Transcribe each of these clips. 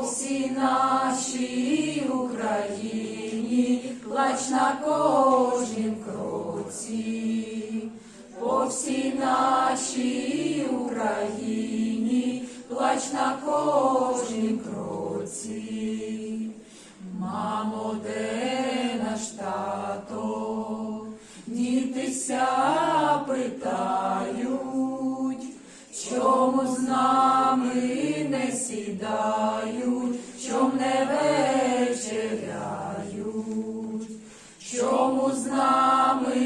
всій нашій Україні, плач на кожнім кроці, по всій нашій Україні, плач на кожнім кроці, мамо, де наш тато, дітися питають, чому знає нами не сідають, чом не вечеряють, чому з нами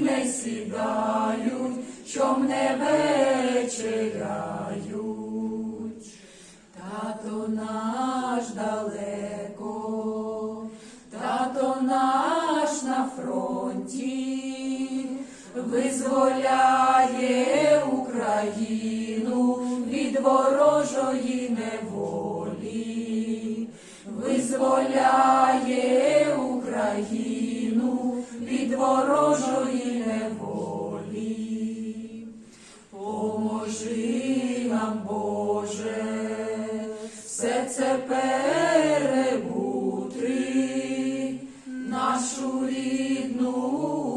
не сідають, чом не вечеряють. Тато наш далеко, тато наш на фронті, визволяє Україну від ворожої неволі, визволяє Україну від ворожої неволі. Поможи нам, Боже, все це перебути, нашу рідну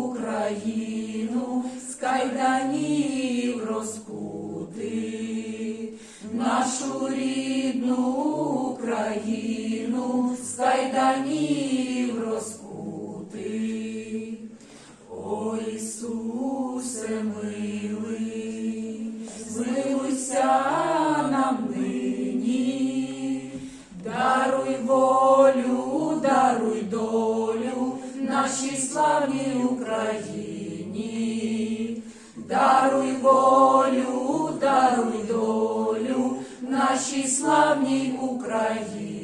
Україну кайданів розкути, нашу рідну Україну з кайданів розкути. О Ісусе милий, змилуйся нам нині, даруй волю, даруй долю нашій славній Україні, даруй волю, нашій славній Україні.